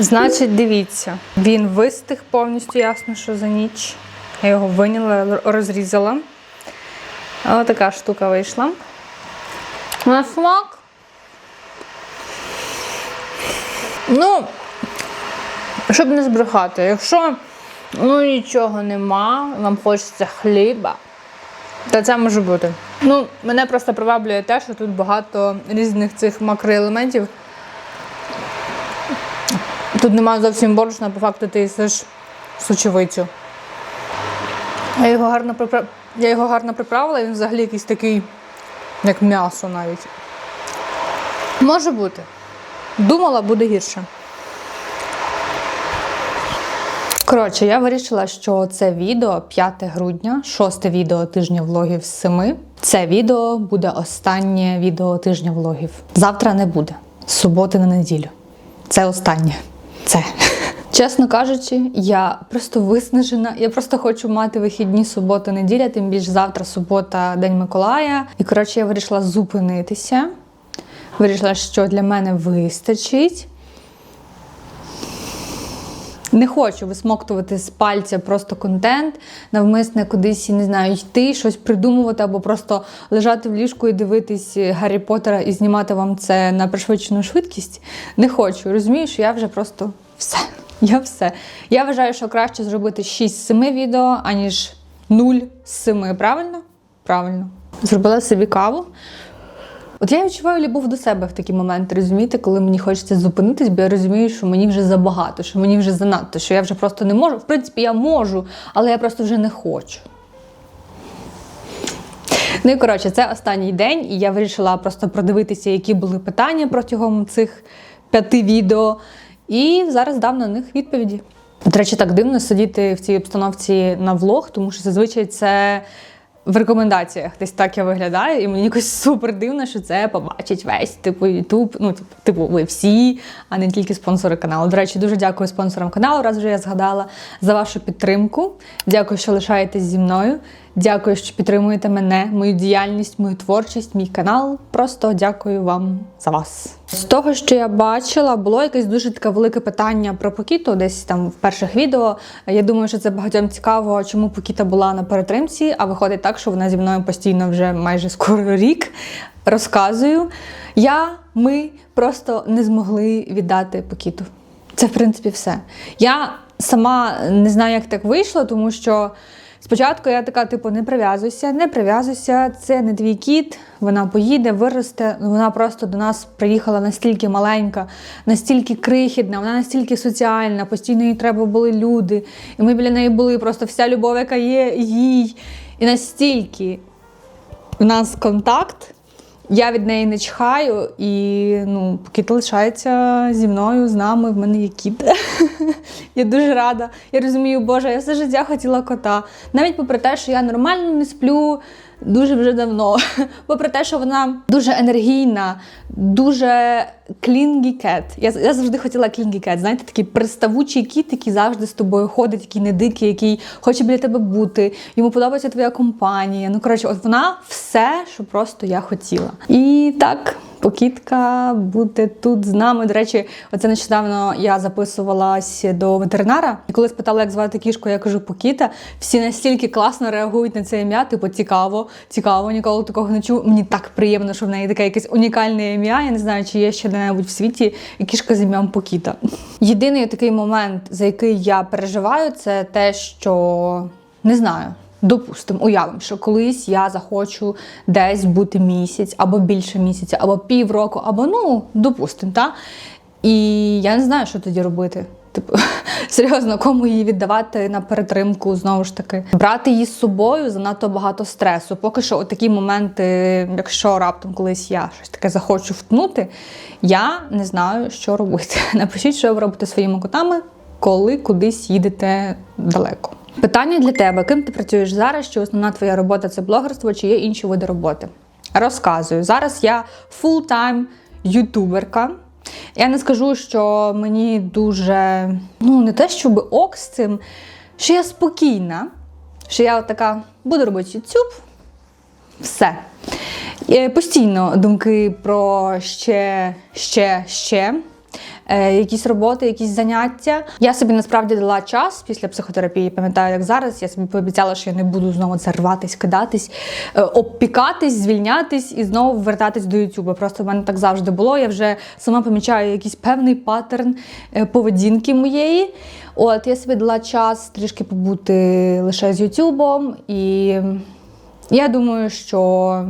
Значить, дивіться, він вистиг повністю ясно, що за ніч. Я його виняла, розрізала. Ось така штука вийшла. На смак. Ну, щоб не збрехати, якщо ну, нічого нема, вам хочеться хліба, то це може бути. Ну, мене просто приваблює те, що тут багато різних цих макроелементів. Тут немає зовсім борошна, по факту ти їсиш сочевицю. Я його гарно припра... Я його гарно приправила, він взагалі якийсь такий, як м'ясо навіть. Може бути. Думала, буде гірше. Коротше, я вирішила, що це відео 5 грудня, шосте відео тижня влогів з 7. Це відео буде останнє відео тижня влогів. Завтра не буде. З суботи на неділю. Це останнє. Це. Чесно кажучи, я просто виснажена. Я просто хочу мати вихідні субота, неділя, тим більше завтра субота, День Миколая. І коротше, я вирішила зупинитися. Вирішила, що для мене вистачить. Не хочу висмоктувати з пальця просто контент, навмисне кудись, не знаю, йти, щось придумувати, або просто лежати в ліжку і дивитись Гаррі Поттера і знімати вам це на пришвидшену швидкість. Не хочу. Розумію, що я вже просто все. Я все. Я вважаю, що краще зробити 6 з 7 відео, аніж 0 з 7. Правильно? Правильно. Зробила собі каву. От я відчуваю любов до себе в такі моменти, розумієте, коли мені хочеться зупинитись, бо я розумію, що мені вже забагато, що мені вже занадто, що я вже просто не можу. В принципі, я можу, але я просто вже не хочу. Ну і коротше, це останній день, і я вирішила просто продивитися, які були питання протягом цих п'яти відео. І зараз дам на них відповіді. До речі, так дивно сидіти в цій обстановці на влог, тому що зазвичай це в рекомендаціях десь так я виглядаю, і мені якось супер дивно, що це побачить весь типу Ютуб. Ну, типу, ви всі, а не тільки спонсори каналу. До речі, дуже дякую спонсорам каналу, раз вже я згадала за вашу підтримку. Дякую, що лишаєтесь зі мною. Дякую, що підтримуєте мене, мою діяльність, мою творчість, мій канал. Просто дякую вам за вас. З того, що я бачила, було якесь дуже таке велике питання про Покіту, десь там в перших відео. Я думаю, що це багатьом цікаво, чому Покіта була на перетримці, а виходить так, що вона зі мною постійно вже майже скоро рік. Розказую. Я, ми просто не змогли віддати Покіту. Це, в принципі, все. Я сама не знаю, як так вийшло, тому що. Спочатку я така, типу, не прив'язуйся, не прив'язуйся, це не твій кіт, вона поїде, виросте. Вона просто до нас приїхала настільки маленька, настільки крихітна, вона настільки соціальна, постійно їй треба були люди. І ми біля неї були просто вся любов, яка є їй. І настільки в нас контакт. Я від неї не чхаю, і ну, кіт лишається зі мною, з нами. В мене є кіт. я дуже рада. Я розумію, Боже, я все життя хотіла кота. Навіть попри те, що я нормально не сплю дуже вже давно. Попри те, що вона дуже енергійна, дуже клінгі кет. Я, я завжди хотіла клінгі кет. Знаєте, такий приставучий кіт, який завжди з тобою ходить, який не дикий, який хоче біля тебе бути. Йому подобається твоя компанія. Ну, коротше, от вона все, що просто я хотіла. І так. Покітка буде тут з нами. До речі, оце нещодавно я записувалась до ветеринара. І коли спитала, як звати кішку, я кажу Покіта. Всі настільки класно реагують на це ім'я. Типу, цікаво, цікаво, ніколи такого не чув. Мені так приємно, що в неї таке якесь унікальне ім'я. Я не знаю, чи є ще де-небудь в світі кішка з ім'ям Покіта. Єдиний такий момент, за який я переживаю, це те, що не знаю. Допустимо, уявимо, що колись я захочу десь бути місяць, або більше місяця, або півроку, або ну, допустимо, та? І я не знаю, що тоді робити. Типу, серйозно, кому її віддавати на перетримку, знову ж таки. Брати її з собою занадто багато стресу. Поки що, такі моменти, якщо раптом колись я щось таке захочу втнути, я не знаю, що робити. Напишіть, що ви робите своїми котами, коли кудись їдете далеко. Питання для тебе: ким ти працюєш зараз? Чи основна твоя робота це блогерство, чи є інші види роботи? Розказую. Зараз я фултайм ютуберка. Я не скажу, що мені дуже, ну, не те, щоб ок з цим, що я спокійна, що я от така буду робити YouTube, все. Е, Постійно думки про ще, ще, ще. Е, якісь роботи, якісь заняття. Я собі насправді дала час після психотерапії. Пам'ятаю, як зараз я собі пообіцяла, що я не буду знову це рватись, кидатись, е, обпікатись, звільнятись і знову вертатись до Ютуба. Просто в мене так завжди було. Я вже сама помічаю якийсь певний паттерн е, поведінки моєї. От я собі дала час трішки побути лише з Ютубом, і я думаю, що.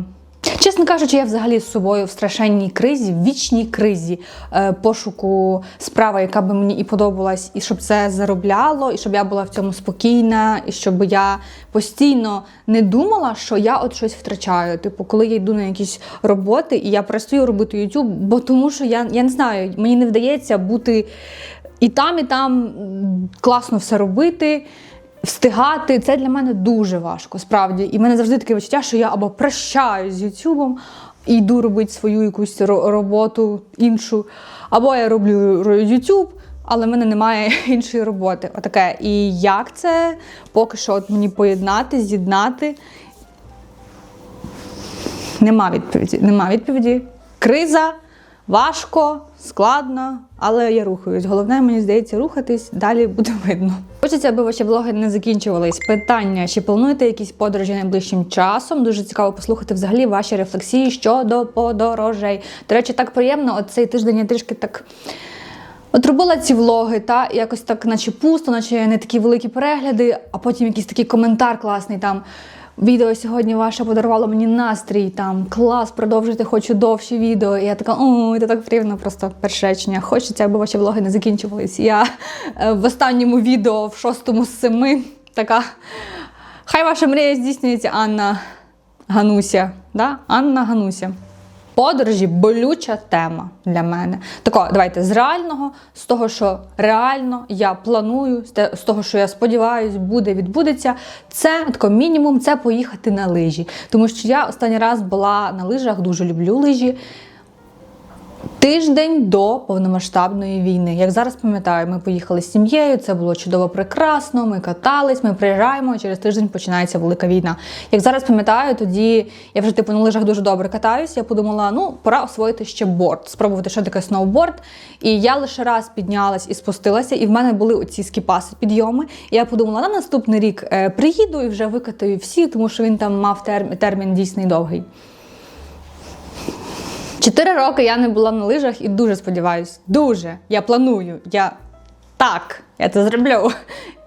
Чесно кажучи, я взагалі з собою в страшенній кризі, в вічній кризі е, пошуку справи, яка би мені і подобалась, і щоб це заробляло, і щоб я була в цьому спокійна, і щоб я постійно не думала, що я от щось втрачаю. Типу, коли я йду на якісь роботи, і я перестаю робити YouTube, бо тому що я, я не знаю, мені не вдається бути і там, і там класно все робити. Встигати це для мене дуже важко, справді. І в мене завжди таке відчуття, що я або прощаюсь з Ютубом і йду робити свою якусь роботу іншу, або я роблю Ютуб, але в мене немає іншої роботи. Отаке. І як це поки що от мені поєднати, з'єднати? Нема відповіді. Нема відповіді. Криза, важко, складно, але я рухаюсь. Головне, мені здається, рухатись, далі буде видно. Хочеться, аби ваші влоги не закінчувались. Питання: чи плануєте якісь подорожі найближчим часом? Дуже цікаво послухати взагалі ваші рефлексії щодо подорожей. До речі, так приємно. От цей тиждень я трішки так. От робила ці влоги, та якось так, наче пусто, наче не такі великі перегляди, а потім якийсь такий коментар класний там. Відео сьогодні ваше подарувало мені настрій. Там клас, продовжити хочу довші відео. І я така, о, це так приємно, просто першечня. Хочеться, аби ваші влоги не закінчувались. Я е, в останньому відео, в шостому з семи, така. Хай ваша мрія здійснюється, Анна Гануся. Да? Анна Гануся. Подорожі болюча тема для мене. Тако, давайте з реального, з того, що реально я планую, з того, що я сподіваюся, буде, відбудеться. Це тако мінімум це поїхати на лижі. Тому що я останній раз була на лижах, дуже люблю лижі. Тиждень до повномасштабної війни. Як зараз пам'ятаю, ми поїхали з сім'єю, це було чудово прекрасно. Ми катались, ми приїжджаємо. Через тиждень починається велика війна. Як зараз пам'ятаю, тоді я вже типу на лижах дуже добре катаюсь. Я подумала, ну пора освоїти ще борт, спробувати, що таке сноуборд. І я лише раз піднялась і спустилася, і в мене були оці скіпаси підйоми. І я подумала, на наступний рік е, приїду і вже викатаю всі, тому що він там мав термін, термін дійсний довгий. Чотири роки я не була на лижах і дуже сподіваюсь, дуже. Я планую. Я так, я це зроблю.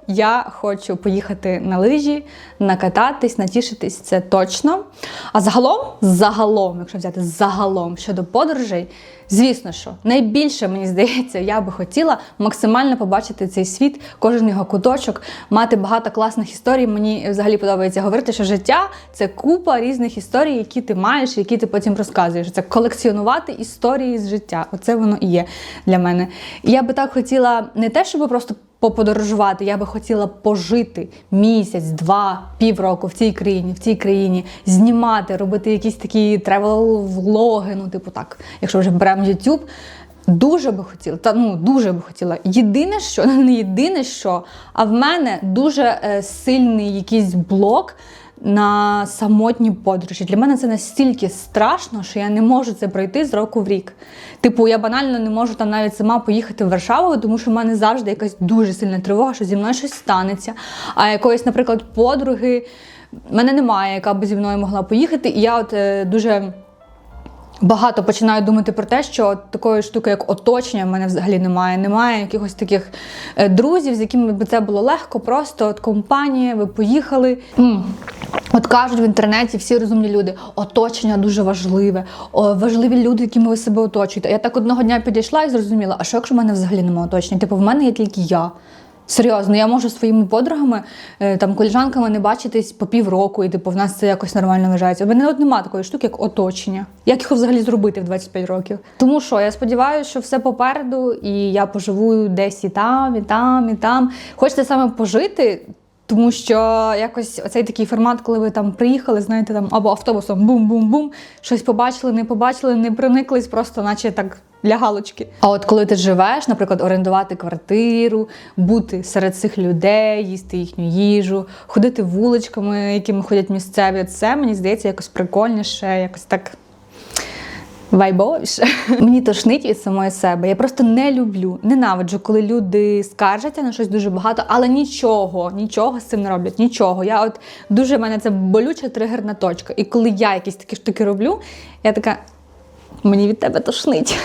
Я хочу поїхати на лижі, накататись, натішитись, це точно. А загалом, загалом, якщо взяти загалом щодо подорожей, звісно, що найбільше мені здається, я би хотіла максимально побачити цей світ, кожен його куточок, мати багато класних історій. Мені взагалі подобається говорити, що життя це купа різних історій, які ти маєш, які ти потім розказуєш. Це колекціонувати історії з життя. Оце воно і є для мене. І я би так хотіла не те, щоб просто поподорожувати. Я би хотіла пожити місяць, два, півроку в цій країні, в цій країні, знімати, робити якісь такі тревел-влоги, ну, типу так, якщо вже беремо YouTube. Дуже би хотіла, та ну дуже би хотіла. Єдине, що не єдине, що, а в мене дуже е, сильний якийсь блок на самотні подорожі. Для мене це настільки страшно, що я не можу це пройти з року в рік. Типу, я банально не можу там навіть сама поїхати в Варшаву, тому що в мене завжди якась дуже сильна тривога, що зі мною щось станеться. А якоїсь, наприклад, подруги в мене немає, яка б зі мною могла поїхати. І я от е, дуже. Багато починаю думати про те, що такої штуки, як оточення, в мене взагалі немає. Немає якихось таких е, друзів, з якими б це було легко, просто от компанія, ви поїхали. От кажуть в інтернеті всі розумні люди, оточення дуже важливе, важливі люди, якими ви себе оточуєте. Я так одного дня підійшла і зрозуміла, а що якщо в мене взагалі немає оточення? Типу, в мене є тільки я. Серйозно, я можу своїми подругами, е, там, коліжанками не бачитись по півроку, і типу, в нас це якось нормально вважається. У мене от немає такої штуки, як оточення. Як його взагалі зробити в 25 років? Тому що я сподіваюся, що все попереду, і я поживу десь і там, і там, і там. Хочете саме пожити. Тому що якось оцей такий формат, коли ви там приїхали, знаєте, там або автобусом бум-бум-бум, щось побачили, не побачили, не прониклись, просто наче так для галочки. А от коли ти живеш, наприклад, орендувати квартиру, бути серед цих людей, їсти їхню їжу, ходити вуличками, якими ходять місцеві, це мені здається якось прикольніше, якось так. Вайбовіше. Мені тошнить від самої себе. Я просто не люблю, ненавиджу, коли люди скаржаться на щось дуже багато, але нічого, нічого з цим не роблять. Нічого. Я от дуже в мене це болюча тригерна точка. І коли я якісь такі штуки роблю, я така. Мені від тебе тошнить.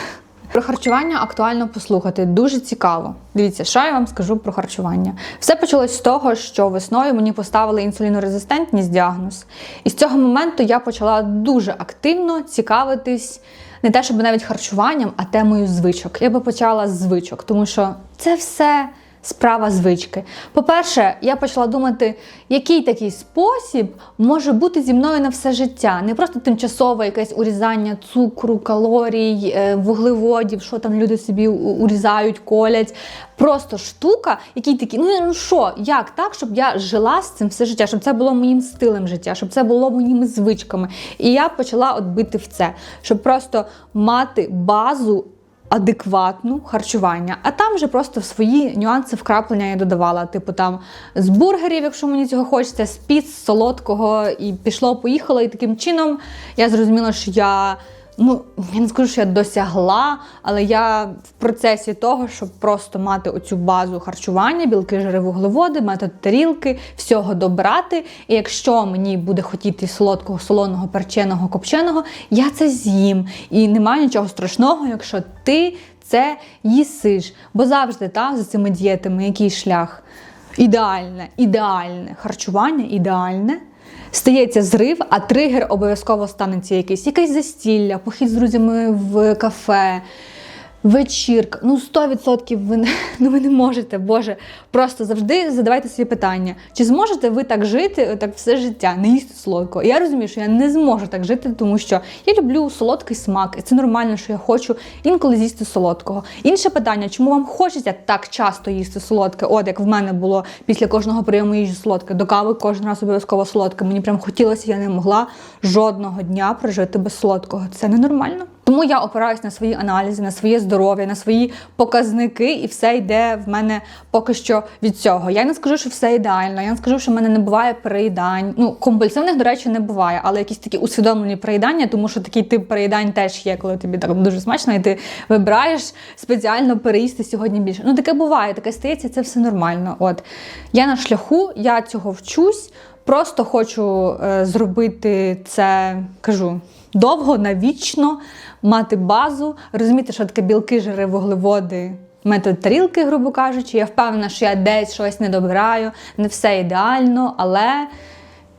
Про харчування актуально послухати. Дуже цікаво. Дивіться, що я вам скажу про харчування. Все почалось з того, що весною мені поставили інсулінорезистентність діагноз. І з цього моменту я почала дуже активно цікавитись не те, щоб навіть харчуванням, а темою звичок. Я би почала з звичок, тому що це все. Справа звички. По-перше, я почала думати, який такий спосіб може бути зі мною на все життя. Не просто тимчасове якесь урізання цукру, калорій, е, вуглеводів, що там люди собі урізають, колять. Просто штука, який такий, ну ну що, як так, щоб я жила з цим все життя, щоб це було моїм стилем життя, щоб це було моїми звичками. І я почала от бити в це, щоб просто мати базу адекватну харчування, а там вже просто в свої нюанси вкраплення я додавала. Типу там з бургерів, якщо мені цього хочеться, з піц, солодкого, і пішло, поїхало. І таким чином я зрозуміла, що я. Ну, я не скажу, що я досягла, але я в процесі того, щоб просто мати оцю базу харчування, білки, жири, вуглеводи, метод тарілки, всього добрати. І якщо мені буде хотіти солодкого, солоного, перченого, копченого, я це з'їм. І немає нічого страшного, якщо ти це їсиш. Бо завжди та, за цими дієтами, який шлях? Ідеальне, ідеальне харчування, ідеальне. Стається зрив, а тригер обов'язково станеться якийсь. Якесь застілля, похід з друзями в кафе, вечірка. Ну, 100% ви не, ну, ви не можете, Боже. Просто завжди задавайте собі питання, чи зможете ви так жити так все життя, не їсти солодкого? І я розумію, що я не зможу так жити, тому що я люблю солодкий смак, і це нормально, що я хочу інколи з'їсти солодкого. Інше питання, чому вам хочеться так часто їсти солодке? От як в мене було після кожного прийому їжі солодке, до кави кожен раз обов'язково солодке. Мені прям хотілося, я не могла жодного дня прожити без солодкого. Це ненормально. Тому я опираюсь на свої аналізи, на своє здоров'я, на свої показники, і все йде в мене поки що від цього. Я не скажу, що все ідеально. Я не скажу, що в мене не буває переїдань. Ну, компульсивних, до речі, не буває, але якісь такі усвідомлені переїдання, тому що такий тип переїдань теж є, коли тобі так дуже смачно, і ти вибираєш спеціально переїсти сьогодні більше. Ну, таке буває, таке стається, це все нормально. От я на шляху, я цього вчусь. Просто хочу е, зробити це, кажу, довго, навічно, мати базу, розуміти, що таке білки, жири, вуглеводи, метод тарілки, грубо кажучи. Я впевнена, що я десь щось не добираю, не все ідеально, але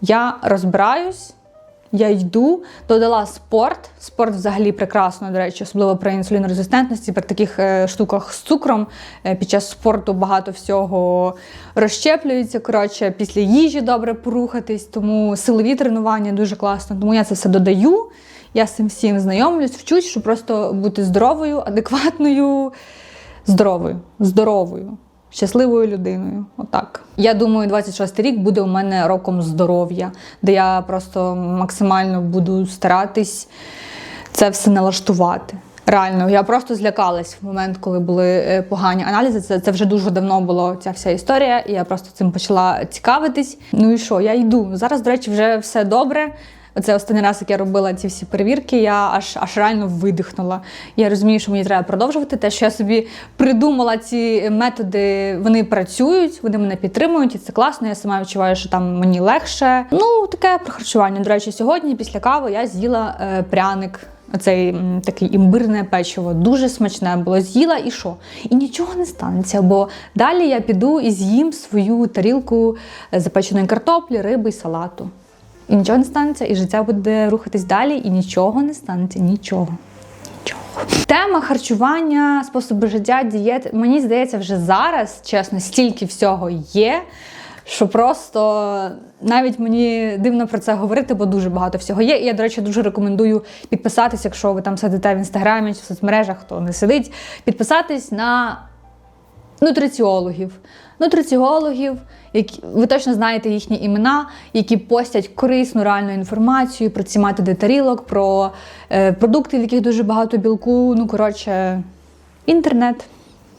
я розбираюсь. Я йду, додала спорт. Спорт взагалі прекрасно, до речі, особливо при інсулінорезистентності, при таких е, штуках з цукром. Е, під час спорту багато всього розщеплюється. Коротше, після їжі добре порухатись, тому силові тренування дуже класно. Тому я це все додаю. Я з цим всім знайомлюсь, вчусь, щоб просто бути здоровою, адекватною, здоровою, здоровою. Щасливою людиною, отак. Я думаю, 26 рік буде у мене роком здоров'я, де я просто максимально буду старатись це все налаштувати. Реально, я просто злякалась в момент, коли були е, погані аналізи. Це, це вже дуже давно була ця вся історія, і я просто цим почала цікавитись. Ну і що, я йду. Зараз, до речі, вже все добре. Оце останній раз, як я робила ці всі перевірки, я аж аж реально видихнула. Я розумію, що мені треба продовжувати. Те, що я собі придумала ці методи, вони працюють, вони мене підтримують, і це класно. Я сама відчуваю, що там мені легше. Ну, таке про харчування. До речі, сьогодні після кави я з'їла е, пряник. Оцей такий імбирне печиво, дуже смачне було. З'їла і що? І нічого не станеться, бо далі я піду і з'їм свою тарілку е, запеченої картоплі, риби і салату. І нічого не станеться, і життя буде рухатись далі, і нічого не станеться, нічого. Тема харчування, способи життя, дієт. Мені здається, вже зараз, чесно, стільки всього є, що просто навіть мені дивно про це говорити, бо дуже багато всього є. І я, до речі, дуже рекомендую підписатись, якщо ви там сидите в інстаграмі чи в соцмережах, хто не сидить, підписатись на нутриціологів. Нутриціологів, які ви точно знаєте їхні імена, які постять корисну реальну інформацію про ці методи тарілок, про е, продукти, в яких дуже багато білку. Ну, коротше, інтернет.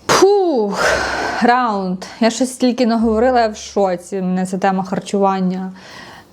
Фух, раунд. Я щось стільки наговорила, я в шоці. Мене ця тема харчування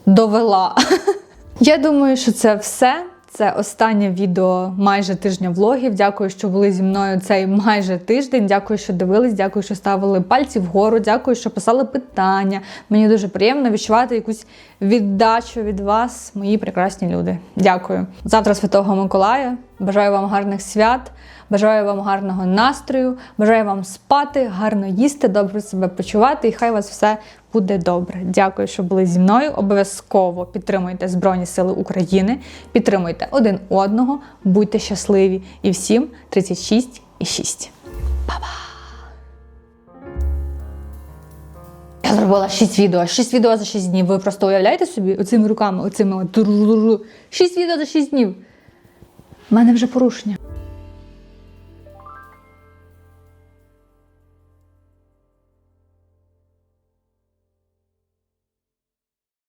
довела. Я думаю, що це все. Це останнє відео майже тижня влогів. Дякую, що були зі мною цей майже тиждень. Дякую, що дивились, дякую, що ставили пальці вгору. Дякую, що писали питання. Мені дуже приємно відчувати якусь віддачу від вас, мої прекрасні люди. Дякую. Завтра Святого Миколая. Бажаю вам гарних свят. Бажаю вам гарного настрою, бажаю вам спати, гарно їсти, добре себе почувати, і хай у вас все буде добре. Дякую, що були зі мною. Обов'язково підтримуйте Збройні Сили України, підтримуйте один одного, будьте щасливі і всім 36 і 6. Па-па! Я зробила 6 відео, 6 відео за 6 днів. Ви просто уявляєте собі оцими руками, оцими от 6 відео за 6 днів. У мене вже порушення.